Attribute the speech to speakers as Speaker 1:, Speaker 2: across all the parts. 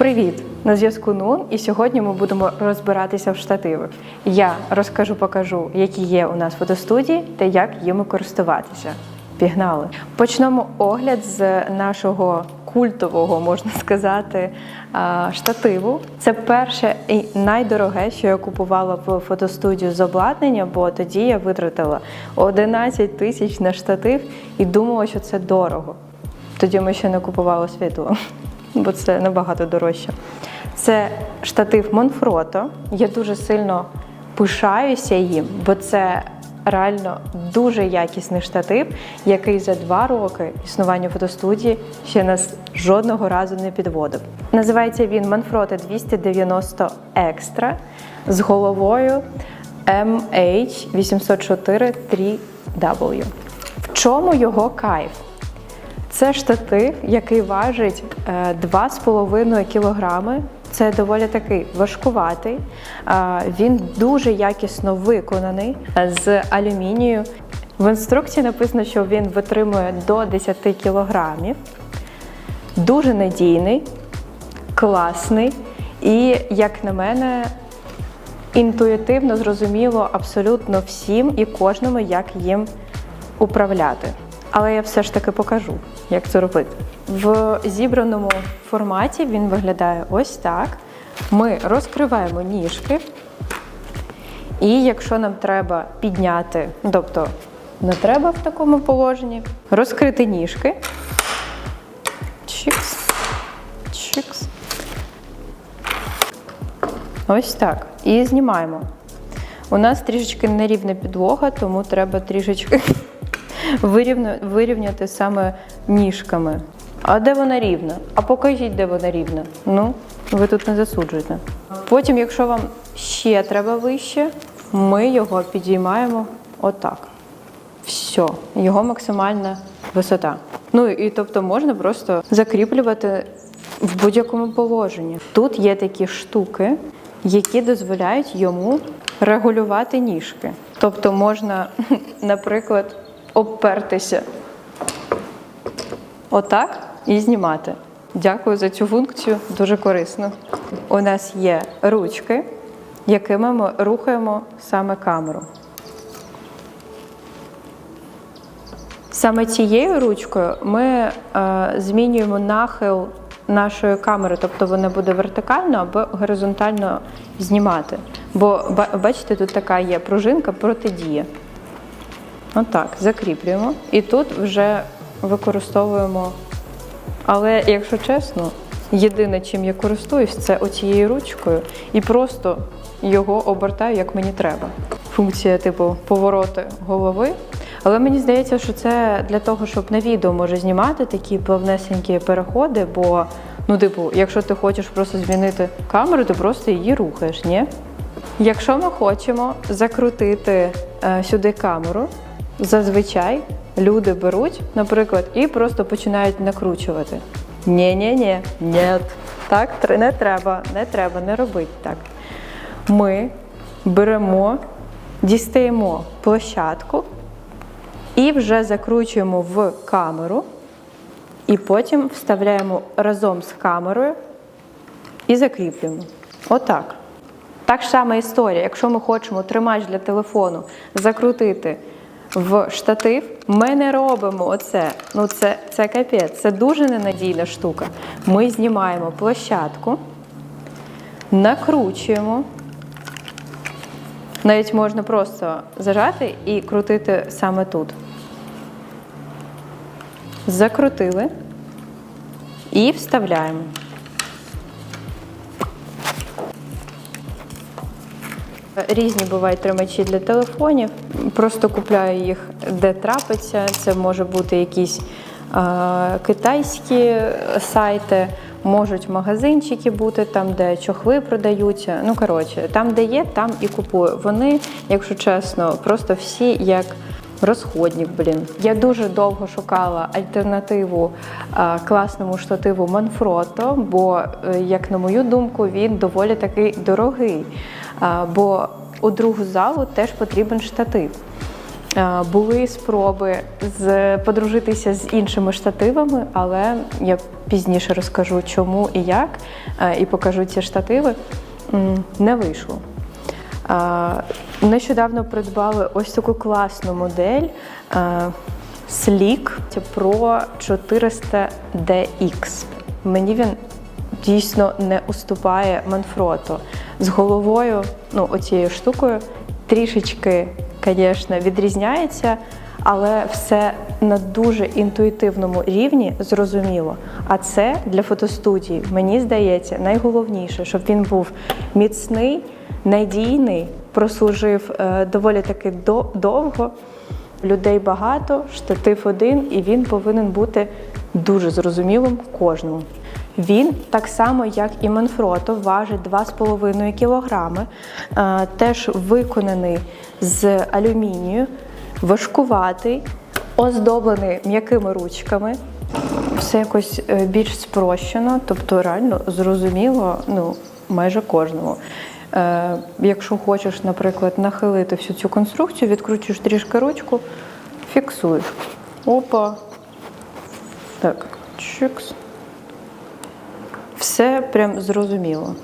Speaker 1: Привіт! На зв'язку Нун, і сьогодні ми будемо розбиратися в штативах. Я розкажу, покажу, які є у нас фотостудії та як їми користуватися. Пігнали! Почнемо огляд з нашого культового, можна сказати, штативу. Це перше і найдороге, що я купувала в фотостудію з обладнання, бо тоді я витратила 11 тисяч на штатив і думала, що це дорого. Тоді ми ще не купували світло, бо це набагато дорожче. Це штатив Монфрото. Я дуже сильно пишаюся їм, бо це реально дуже якісний штатив, який за два роки існування фотостудії ще нас жодного разу не підводив. Називається він Manfrotto 290 Extra з головою MH804 3W. В чому його кайф? Це штатив, який важить е, 2,5 кілограми. Це доволі такий важкуватий. Е, Він дуже якісно виконаний е, з алюмінію. В інструкції написано, що він витримує до 10 кілограмів. Дуже надійний, класний і, як на мене, інтуїтивно зрозуміло абсолютно всім і кожному, як їм управляти. Але я все ж таки покажу, як це робити. В зібраному форматі він виглядає ось так. Ми розкриваємо ніжки, і якщо нам треба підняти, тобто не треба в такому положенні, розкрити ніжки. Чікс. Чікс. Ось так. І знімаємо. У нас трішечки нерівна підлога, тому треба трішечки вирівняти саме ніжками. А де вона рівна? А покажіть, де вона рівна. Ну, ви тут не засуджуєте. Потім, якщо вам ще треба вище, ми його підіймаємо отак. Все, його максимальна висота. Ну і тобто можна просто закріплювати в будь-якому положенні. Тут є такі штуки, які дозволяють йому регулювати ніжки. Тобто можна, наприклад, обпертися отак і знімати. Дякую за цю функцію, дуже корисно. У нас є ручки, якими ми рухаємо саме камеру. Саме цією ручкою ми е, змінюємо нахил нашої камери, тобто вона буде вертикально або горизонтально знімати. Бо бачите, тут така є пружинка протидія. Отак, закріплюємо. І тут вже використовуємо. Але якщо чесно, єдине, чим я користуюсь, це оцією ручкою і просто його обертаю, як мені треба. Функція типу повороти голови. Але мені здається, що це для того, щоб на відео може знімати такі плавнесенькі переходи, бо, ну, типу, якщо ти хочеш просто змінити камеру, ти просто її рухаєш, ні? Якщо ми хочемо закрутити е, сюди камеру, зазвичай люди беруть, наприклад, і просто починають накручувати. Ні-ні-ні, ні. Так, не треба, не треба, не робити так. Ми беремо, дістаємо площадку і вже закручуємо в камеру, і потім вставляємо разом з камерою і закріплюємо. Отак. Так сама історія. Якщо ми хочемо тримач для телефону закрутити в штатив, ми не робимо оце. Ну це, це капець, це дуже ненадійна штука. Ми знімаємо площадку, накручуємо. Навіть можна просто зажати і крутити саме тут. Закрутили і вставляємо. Різні бувають тримачі для телефонів. Просто купляю їх де трапиться. Це може бути якісь е, китайські сайти, можуть магазинчики бути, там, де чохли продаються. Ну, коротше, там, де є, там і купую. Вони, якщо чесно, просто всі як. Розходник, блін. Я дуже довго шукала альтернативу класному штативу Manfrotto, бо, е, як на мою думку, він доволі такий дорогий. Бо у другу залу теж потрібен штатив. Були спроби подружитися з іншими штативами, але я пізніше розкажу, чому і як, і покажу ці штативи. Не вийшло. Нещодавно придбали ось таку класну модель Sleek Pro 400 DX. Мені він дійсно не уступає Манфроту. З головою, ну, оцією штукою, трішечки, звісно, відрізняється, але все на дуже інтуїтивному рівні зрозуміло. А це для фотостудії, мені здається, найголовніше, щоб він був міцний, надійний, прослужив е, доволі таки до- довго. Людей багато, штатив один, і він повинен бути дуже зрозумілим кожному. Він так само, як і Манфрото, важить 2,5 кг, е, теж виконаний з алюмінію, важкуватий, оздоблений м'якими ручками. Все якось е, більш спрощено, тобто реально зрозуміло ну, майже кожному. Е, якщо хочеш, наприклад, нахилити всю цю конструкцію, відкручуєш трішки ручку, фіксуєш. Опа. Так, чикс. Все прям зрозуміло.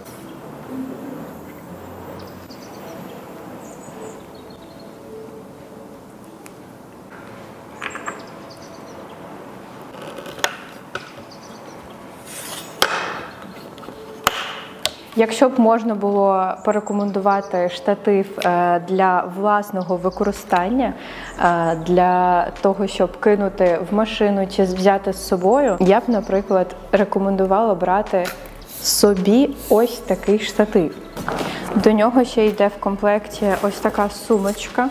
Speaker 1: Якщо б можна було порекомендувати штатив е, для власного використання, е, для того, щоб кинути в машину чи взяти з собою, я б, наприклад, рекомендувала брати собі ось такий штатив. До нього ще йде в комплекті ось така сумочка.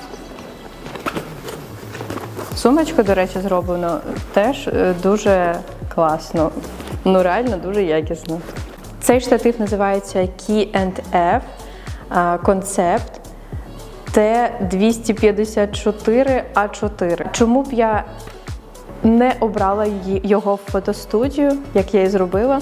Speaker 1: Сумочка, до речі, зроблена теж е, дуже класно. Ну, реально дуже якісно. Цей штатив називається Key&F Concept T254A4. Чому б я не обрала його в фотостудію, як я і зробила?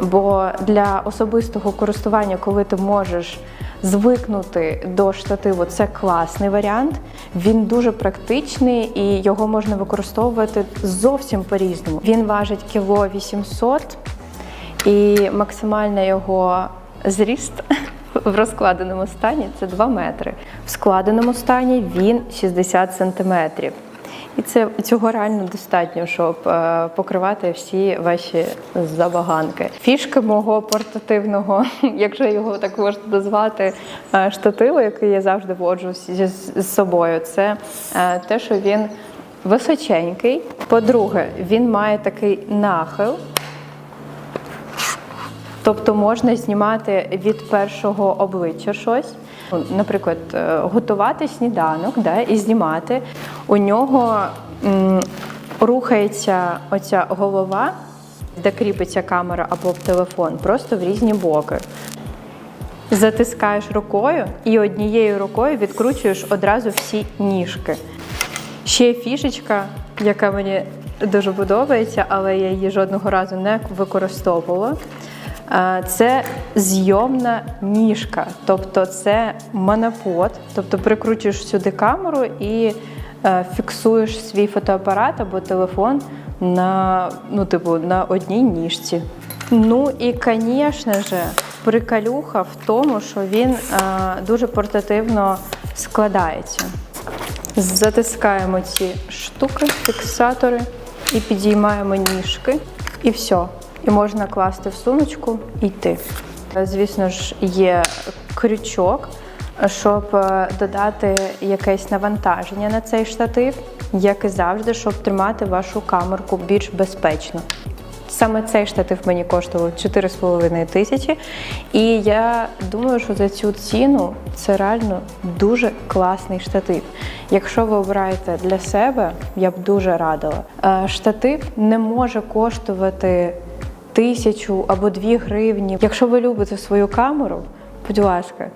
Speaker 1: Бо для особистого користування, коли ти можеш звикнути до штативу, це класний варіант. Він дуже практичний і його можна використовувати зовсім по-різному. Він важить кіло 800 і максимальний його зріст в розкладеному стані це 2 метри. В складеному стані він 60 сантиметрів. І це цього реально достатньо, щоб е, покривати всі ваші забаганки. Фішки мого портативного, якщо його так можна назвати, е, штативу, який я завжди воджу з собою, це е, те, що він височенький. По-друге, він має такий нахил. Тобто можна знімати від першого обличчя щось. Наприклад, е, готувати сніданок да, і знімати. У нього м, рухається оця голова, де кріпиться камера або телефон, просто в різні боки. Затискаєш рукою і однією рукою відкручуєш одразу всі ніжки. Ще фішечка, яка мені дуже подобається, але я її жодного разу не використовувала. Е, Це зйомна ніжка, тобто це монопод, тобто прикручуєш сюди камеру і е, фіксуєш свій фотоапарат або телефон на, ну, типу, на одній ніжці. Ну і, звісно ж, приколюха в тому, що він е, дуже портативно складається. Затискаємо ці штуки, фіксатори, і підіймаємо ніжки, і все. І можна класти в сумочку і йти. Звісно ж, є крючок, щоб е, додати якесь навантаження на цей штатив, як і завжди, щоб тримати вашу камерку більш безпечно. Саме цей штатив мені коштував 4,5 тисячі. І я думаю, що за цю ціну це реально дуже класний штатив. Якщо ви обираєте для себе, я б дуже радила. Е, Штатив не може коштувати тисячу або дві гривні. Якщо ви любите свою камеру, будь ласка,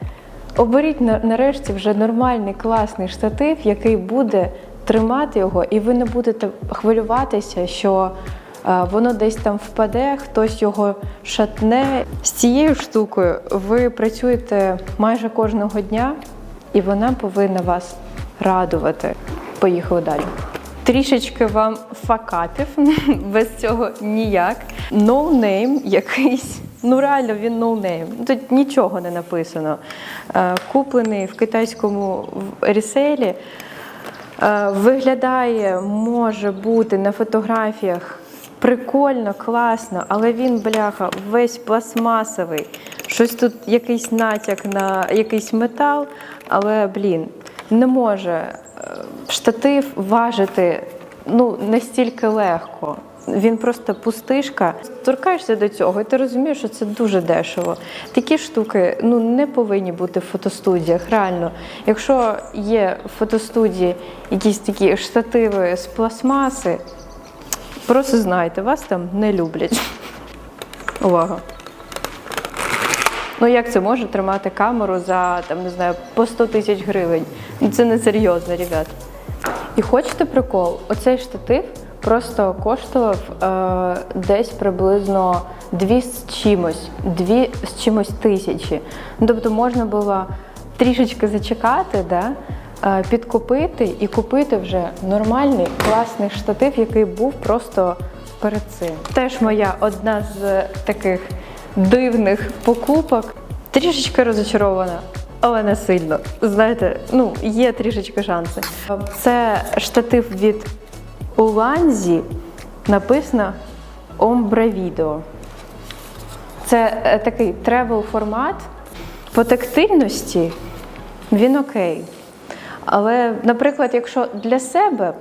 Speaker 1: оберіть нарешті вже нормальний класний штатив, який буде тримати його, і ви не будете хвилюватися, що е, воно десь там впаде, хтось його шатне. З цією штукою ви працюєте майже кожного дня, і вона повинна вас радувати. Поїхали далі. Трішечки вам факапів, без цього ніяк. Ноунейм якийсь. Ну реально він ноунейм. Тут нічого не написано. Е, Куплений в китайському ріселі. Е, Виглядає, може бути на фотографіях прикольно, класно, але він, бляха, весь пластмасовий. Щось тут якийсь натяк на якийсь метал, але, блін, не може штатив важити ну, настільки легко. Він просто пустишка. Торкаєшся до цього, і ти розумієш, що це дуже дешево. Такі штуки ну не повинні бути в фотостудіях. Реально, якщо є в фотостудії якісь такі штативи з пластмаси, просто знайте, вас там не люблять. Увага! Ну як це може тримати камеру за там не знаю по 100 тисяч гривень? Ну це не серйозно, ребят. І хочете прикол? Оцей штатив просто коштував е, десь приблизно дві з чимось, дві з чимось тисячі. Ну, тобто можна було трішечки зачекати, да? е, підкупити і купити вже нормальний класний штатив, який був просто перед цим. Теж моя одна з таких дивних покупок. Трішечки розочарована, але не сильно. Знаєте, ну є трішечки шанси. Це штатив від Уланзі, написано Ombre Video. Це е, такий тревел формат. По тактильності він окей. Але, наприклад, якщо для себе б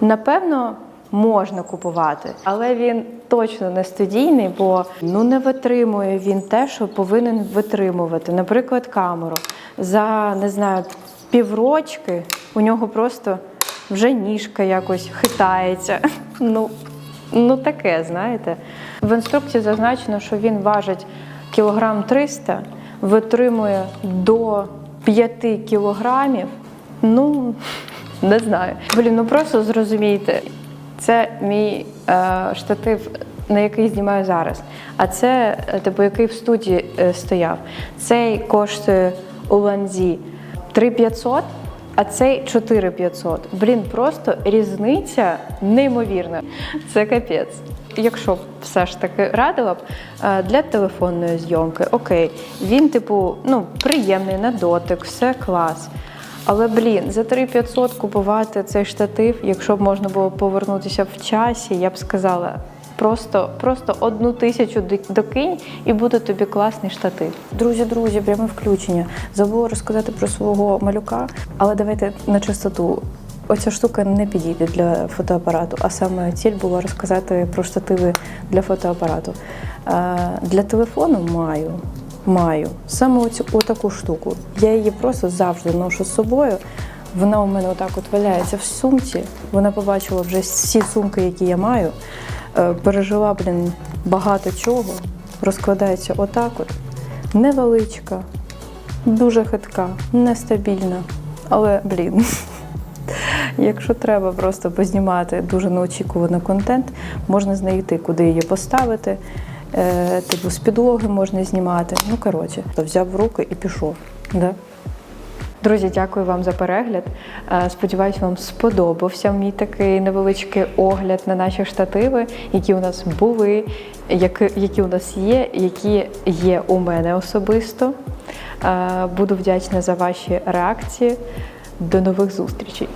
Speaker 1: Напевно, можна купувати, але він точно не студійний, бо ну не витримує він те, що повинен витримувати. Наприклад, камеру за не знаю піврочки у нього просто вже ніжка якось хитається. Ну, ну таке, знаєте. В інструкції зазначено, що він важить кілограм 300, витримує до 5 кілограмів. Ну, не знаю. Блін, ну просто зрозумійте, це мій е, штатив, на який знімаю зараз. А це, е, типу, який в студії е, стояв. Цей коштує у ланзі 3500, а цей 4500. Блін, просто різниця неймовірна. Це капець. Якщо б все ж таки радила б е, для телефонної зйомки, окей, він, типу, ну, приємний на дотик, все клас. Але блін, за 3500 купувати цей штатив, якщо б можна було повернутися в часі, я б сказала. Просто, просто одну тисячу докинь і буде тобі класний штатив. Друзі, друзі, пряме включення. Забула розказати про свого малюка, але давайте на чистоту. Оця штука не підійде для фотоапарату, а саме ціль була розказати про штативи для фотоапарату. Е, Для телефону маю. Маю саме оцю отаку штуку. Я її просто завжди ношу з собою. Вона у мене отак от валяється в сумці. Вона побачила вже всі сумки, які я маю. Е, Пережила, блін, багато чого. Розкладається отак от. Невеличка, дуже хитка, нестабільна. Але, блін, якщо треба просто познімати дуже неочікуваний контент, можна знайти, куди її поставити. Е, Типу з підлоги можна знімати. Ну, коротше, то взяв в руки і пішов. Да? Друзі, дякую вам за перегляд. Е, Сподіваюсь, вам сподобався мій такий невеличкий огляд на наші штативи, які у нас були, які, у нас є, які є у мене особисто. Е, Буду вдячна за ваші реакції. До нових зустрічей!